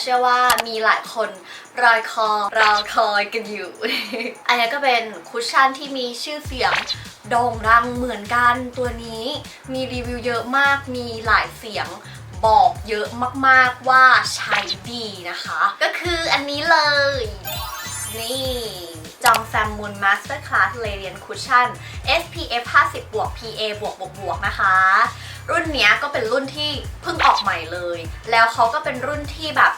เชื่อว่ามีหลายคนรอยคอรอคอยกันอยู่ อันนี้ก็เป็นคุชชั่นที่มีชื่อเสียงโด่งดังเหมือนกันตัวนี้ มีรีวิวเยอะมากมีหลายเสียงบอกเยอะมากๆว่าใช้ดีนะคะ ก็คืออันนี้เลย นี่จองแซมมูนมาสเตอร์คลาสเลเรียนคุชชั่น SPF 50บวก PA บวกบวกบวกนะคะ รุ่นนี้ก็เป็นรุ่นที่เพิ่งออกใหม่เลย แล้วเขาก็เป็นรุ่นที่แบบ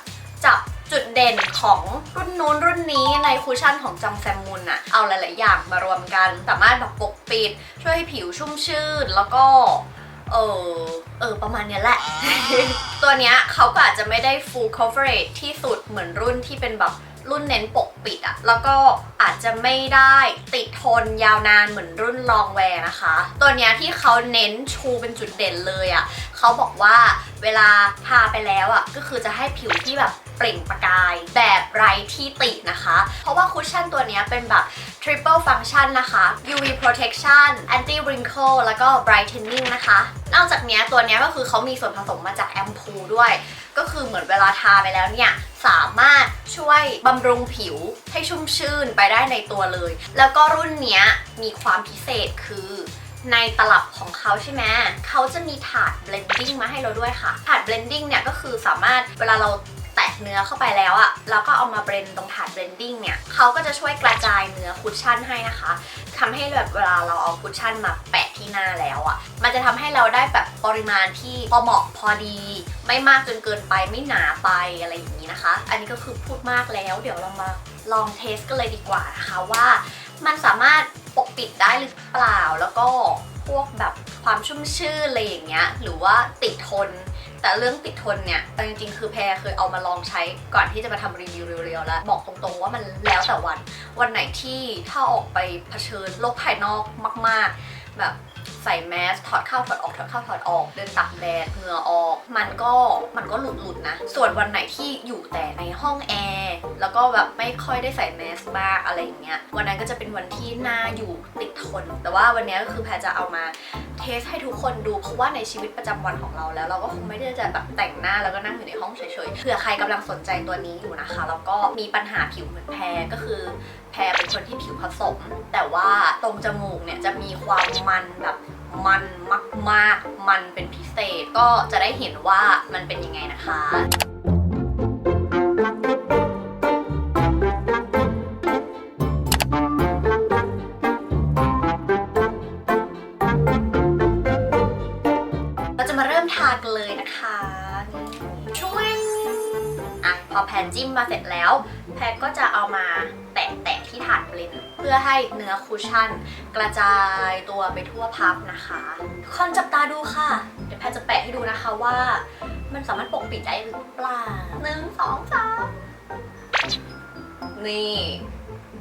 จุดเด่นของรุ่นนู้นรุ่นนี้ในคุชชั่นของจังแซมมุนอะเอาหลาย ๆ อย่างมารวมกัน สามารถแบบปกปิด ช่วยให้ผิวชุ่มชื่น แล้วก็ เออเออ ประมาณนี้แหละ ตัวเนี้ยเขาก็อาจจะไม่ได้ full coverage ที่สุดเหมือนรุ่นที่เป็นแบบรุ่นเน้นปกปิดอะแล้วก็ จะไม่ได้ติดทนยาวนานเหมือนรุ่นลองแวร์นะคะ ตัวเนี้ยที่เขาเน้นชูเป็นจุดเด่นเลยอะเขาบอกว่าเวลาทาไปแล้วอะก็คือจะให้ผิวที่แบบเปล่งประกายแบบไร้ที่ตินะคะ เพราะว่าคุชชั่นตัวเนี้ยเป็นแบบ triple function นะคะ UV protection anti wrinkle แล้วก็ brightening นะคะ นอกจากเนี้ยตัวเนี้ยก็คือเขามีส่วนผสมมาจากแอมพูด้วย ก็คือเหมือนเวลาทาไปแล้วเนี่ยสามารถช่วยบำรุงผิวให้ชุ่มชื่นไปได้ในตัวเลย แล้วก็รุ่นเนี้ยมีความพิเศษคือในตลับของเขาใช่ไหมเขาจะมีถาด blending มาให้เราด้วยค่ะ ถาด blending เนี่ยก็คือสามารถเวลาเรา แตะเนื้อเข้าไปแล้วอะแล้วก็เอามาเบรนตรงถาด blending เนี่ยเขาก็จะช่วยกระจายเนื้อคุชชั่นให้นะคะทำให้แบบเวลาเราเอาคุชชั่นมาแปะที่หน้าแล้วอะมันจะทำให้เราได้แบบปริมาณที่พอเหมาะพอดี ไม่มากจนเกินไปไม่หนาไปอะไรอย่างนี้นะคะ อันนี้ก็คือพูดมากแล้ว เดี๋ยวเรามาลองเทสกันเลยดีกว่านะคะว่า มันสามารถปกปิดได้หรือเปล่าแล้วก็พวกแบบความชุ่มชื่นอะไรอย่างเงี้ยหรือว่าติดทน แต่เรื่องติดทนเนี่ยแต่จริงๆ คือแพรเคยเอามาลองใช้ก่อนที่จะมาทำรีวิวเรียวๆแล้ว บอกตรงๆว่ามันแล้วแต่วัน วันไหนที่ถ้าออกไปเผชิญโลกภายนอกมาก ๆ แบบใส่แมสถอดเข้าถอดออกถอดเข้าถอดออก เดินตากแดดเหงื่อออก มันก็มันก็หลุดๆนะ ส่วนวันไหนที่อยู่แต่ในห้องแอร์แล้วก็แบบไม่ค่อยได้ใส่แมสมากอะไรอย่างเงี้ยวันนั้นก็จะเป็นวันที่หน้าอยู่ติดทน แต่ว่าวันนี้ก็คือแพรจะเอามาเทสให้ทุกคนดูเพราะว่าในชีวิตประจำวันของเราแล้ว เราก็คงไม่ได้จะแบบแต่งหน้าแล้วก็นั่งอยู่ในห้องเฉยๆเผื่อใครกำลังสนใจตัวนี้อยู่นะคะแล้วก็มีปัญหาผิวเหมือนแพรก็คือแพรเป็นคนที่ผิวผสม แต่ว่าตรงจมูกเนี่ยจะมีความมันแบบมันมากๆ มันเป็นพิเศษก็จะได้เห็นว่ามันเป็นยังไงนะคะาเริ่มทากันเลยนะคะช่วยอะพอแพนจิ้มมาเสร็จแล้ว แพนก็จะเอามาแตะแตะที่ถาดเบลนเพื่อให้เนื้อคุชชั่น กระจายตัวไปทั่วพับนะคะทุกคนจับตาดูค่ะ เดี๋ยวแพนจะแปะให้ดูนะคะว่า มันสามารถปกปิดได้หรือเปล่าหนึ่งสองสามนี่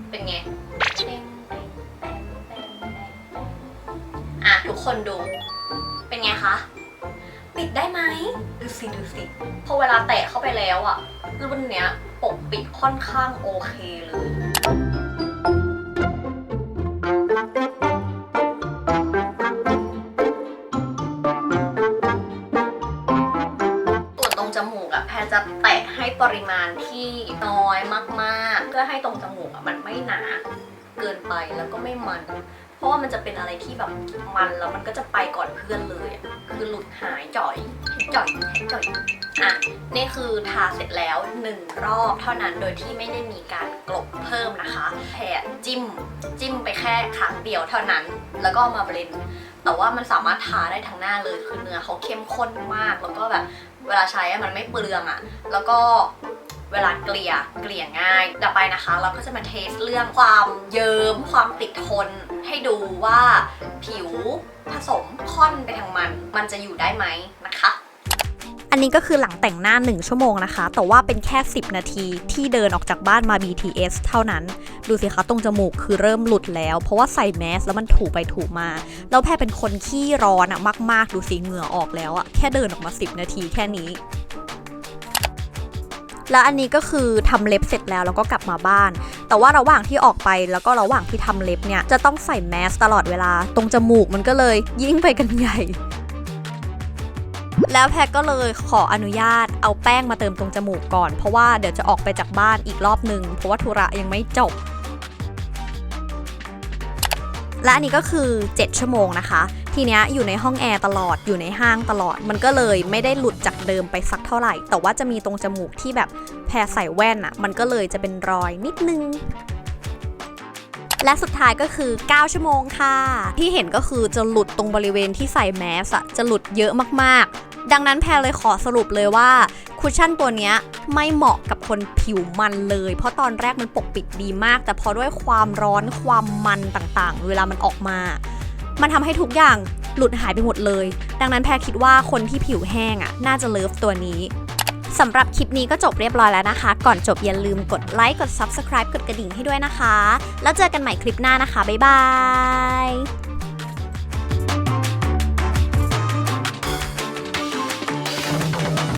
เป็นไงอะทุกคนดู เป็นไงคะ ปิดได้ไหมดูสิดูสิพอเวลาแตะเข้าไปแล้วอะรุ่นเนี้ยปกปิดค่อนข้างโอเคเลย ส่วนตรงจมูกอะแพรจะแตะให้ปริมาณที่น้อยมากๆ เพื่อให้ตรงจมูกอะมันไม่หนา เกินไปแล้วก็ไม่มัน เพราะว่ามันจะเป็นอะไรที่แบบมันแล้วมันก็จะไปก่อนเพื่อนเลยอะคือหลุดหายจ่อยจ่อยจ่อยอะนี่คือทาเสร็จแล้วหนึ่งรอบเท่านั้นโดยที่ไม่ได้มีการกลบเพิ่มนะคะแพรจิ้มจิ้มไปแค่ครั้งเดียวเท่านั้น แล้วก็มาเบลนด์แต่ว่ามันสามารถทาได้ทั้งหน้าเลยคือเนื้อเขาเข้มข้นมากแล้วก็แบบเวลาใช้มันไม่เปลืองอะแล้วก็ เวลาเกลี่ยเกลี่ยง่ายต่อไปนะคะ เราก็จะมาเทสเรื่องความเยิ้มความติดทน ให้ดูว่าผิวผสมค่อนไปทางมัน มันจะอยู่ได้ไหมนะคะอันนี้ก็คือหลังแต่งหน้า 1 ชั่วโมงนะคะ แต่ว่าเป็นแค่ 10 นาทีที่เดินออกจากบ้านมา BTS เท่านั้น ดูสิคะตรงจมูกคือเริ่มหลุดแล้ว เพราะว่าใส่แมสแล้วมันถูไปถูมา แล้วแพรเป็นคนขี้ร้อนอะมาก ๆ ดูสิเหงื่อออกแล้วอะแค่เดินออกมา 10 นาทีแค่นี้ แล้วอันนี้ก็คือทำเล็บเสร็จแล้วแล้วก็กลับมาบ้าน แต่ว่าระหว่างที่ออกไปแล้วก็ระหว่างที่ทำเล็บเนี่ยจะต้องใส่แมสตลอดเวลา ตรงจมูกมันก็เลยยิ่งไปกันใหญ่แล้วแพรก็เลยขออนุญาตเอาแป้งมาเติมตรงจมูกก่อน เพราะว่าเดี๋ยวจะออกไปจากบ้านอีกรอบหนึ่งเพราะว่าธุระยังไม่จบ และอันนี้ก็คือ 7 ชั่วโมงนะคะ ทีเนี้ยอยู่ในห้องแอร์ตลอดอยู่ในห้างตลอด มันก็เลยไม่ได้หลุดจากเดิมไปสักเท่าไหร่ แต่ว่าจะมีตรงจมูกที่แบบแพรใส่แว่นอะ่ะ มันก็เลยจะเป็นรอยนิดนึงและสุดท้ายก็คือ 9 ชั่วโมงค่ะ ที่เห็นก็คือจะหลุดตรงบริเวณที่ใส่แมสอะจะหลุดเยอะมากๆ ดังนั้นแพรเลยขอสรุปเลยว่าคุชชั่นตัวเนี้ยไม่เหมาะกับคนผิวมันเลย เพราะตอนแรกมันปกปิดดีมาก แต่พอด้วยความร้อนความมันต่างๆ เวลามันออกมา มันทำให้ทุกอย่างหลุดหายไปหมดเลย ดังนั้นแพรคิดว่าคนที่ผิวแห้งอะน่าจะเลิฟตัวนี้สำหรับคลิปนี้ก็จบเรียบร้อยแล้วนะคะ ก่อนจบอย่าลืมกดไลค์กด Subscribe กดกระดิ่งให้ด้วยนะคะ แล้วเจอกันใหม่คลิปหน้านะคะ บ๊ายบาย